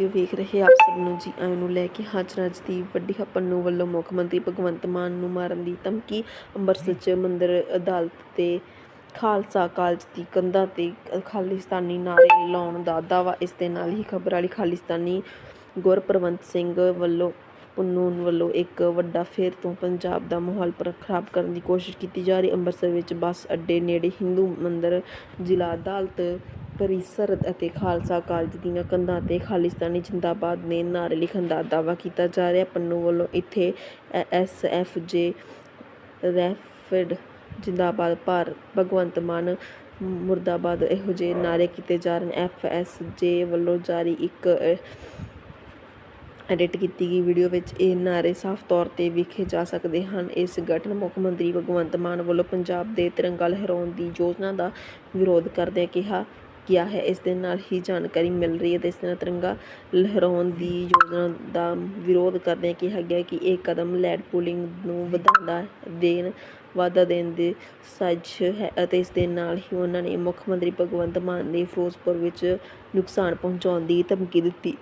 Video ਵੇਖ ਰਹੇ ਆਪ ਸਭ ਨੂੰ ਜੀ, ਆਇਆਂ ਨੂੰ ਲੈ ਕੇ ਹਾਜ਼ਰ ਹਾਂ ਅੱਜ ਦੀ ਵੱਡੀ ਖਬਰ ਨੂੰ ਵੱਲੋਂ ਮੁੱਖ ਮੰਤਰੀ ਭਗਵੰਤ ਮਾਨ ਨੂੰ ਮਾਰਨ ਦੀ ਧਮਕੀ, ਅੰਮ੍ਰਿਤਸਰ ਚ ਮੰਦਰ ਅਦਾਲਤ ਤੇ ਖਾਲਸਾ ਕਾਲਜ ਦੀ ਕੰਧਾਂ ਤੇ ਖਾਲਿਸਤਾਨੀ ਨਾਰੇ ਲਾਉਣ ਦਾ ਦਾਅਵਾ, ਇਸ ਦੇ ਨਾਲ ਹੀ ਖਬਰ ਵਾਲੀ ਖਾਲਿਸਤਾਨੀ ਗੁਰਪ੍ਰਵੰਤ ਸਿੰਘ ਵੱਲੋਂ, ਪੁੰਨੂਨ ਵੱਲੋਂ ਇੱਕ ਵੱਡਾ ਫੇਰ ਤੋਂ ਪੰਜਾਬ ਦਾ ਮਾਹੌਲ ਖਰਾਬ ਕਰਨ ਦੀ ਕੋਸ਼ਿਸ਼ ਕੀਤੀ ਜਾ ਰਹੀ। ਅੰਮ੍ਰਿਤਸਰ ਵਿੱਚ ਬੱਸ ਅੱਡੇ ਨੇੜੇ ਹਿੰਦੂ ਮੰਦਰ ਜ਼ਿਲ੍ਹਾ ਅਦਾਲਤ ਪਰਿਸਰ ਅਤੇ ਖਾਲਸਾ ਕਾਲਜ ਦੀਆਂ ਕੰਧਾਂ ਤੇ ਖਾਲਿਸਤਾਨੀ ਜਿੰਦਾਬਾਦ ਦੇ ਨਾਅਰੇ ਲਿਖਣ ਦਾ ਦਾਅਵਾ ਕੀਤਾ ਜਾ ਰਿਹਾ। ਪੰਨੂ ਵੱਲੋਂ ਇੱਥੇ ਐਸ ਐਫ ਜੇ ਰੈਫਿਡ ਜਿੰਦਾਬਾਦ ਭਾਰ ਭਗਵੰਤ ਮਾਨ ਮੁਰਦਾਬਾਦ ਇਹੋ ਜਿਹੇ ਨਾਅਰੇ ਕੀਤੇ ਜਾ ਰਹੇ ਨੇ। ਐਫ ਐਸ ਜੇ ਵੱਲੋਂ ਜਾਰੀ ਇੱਕ ਐਡਿਟ ਕੀਤੀ ਗਈ ਵੀਡੀਓ ਵਿੱਚ ਇਹ ਨਾਅਰੇ ਸਾਫ਼ ਤੌਰ ਤੇ ਵਿਖੇ ਜਾ ਸਕਦੇ ਹਨ। ਇਸ ਗਠਨ ਮੁੱਖ ਮੰਤਰੀ ਭਗਵੰਤ ਮਾਨ ਵੱਲੋਂ ਪੰਜਾਬ ਦੇ ਤਿਰੰਗਾ ਲਹਿਰਾਉਣ ਦੀ ਯੋਜਨਾ ਦਾ ਵਿਰੋਧ ਕਰਦਿਆਂ ਕਿਹਾ ਕਿਹਾ ਹੈ। ਇਸ ਦੇ ਨਾਲ ਹੀ ਜਾਣਕਾਰੀ ਮਿਲ ਰਹੀ ਹੈ ਤੇ ਇਸ ਦੇ ਨਾਲ ਤਿਰੰਗਾ ਲਹਿਰਾਉਣ ਦੀ ਯੋਜਨਾ ਦਾ ਵਿਰੋਧ ਕਰਦਿਆਂ ਕਿਹਾ ਗਿਆ ਕਿ ਇਹ ਕਦਮ ਲੈਂਡ ਪੂਲਿੰਗ ਨੂੰ ਵਧਾਉਂਦਾ ਦੇਣ, ਵਾਧਾ ਦੇਣ ਦੀ ਸਾਜ਼ਿਸ਼ ਹੈ ਅਤੇ ਇਸ ਦੇ ਨਾਲ ਹੀ ਉਹਨਾਂ ਨੇ ਮੁੱਖ ਮੰਤਰੀ ਭਗਵੰਤ ਮਾਨ ਦੇ ਫਿਰੋਜ਼ਪੁਰ ਵਿੱਚ ਨੁਕਸਾਨ ਪਹੁੰਚਾਉਣ ਦੀ ਧਮਕੀ ਦਿੱਤੀ।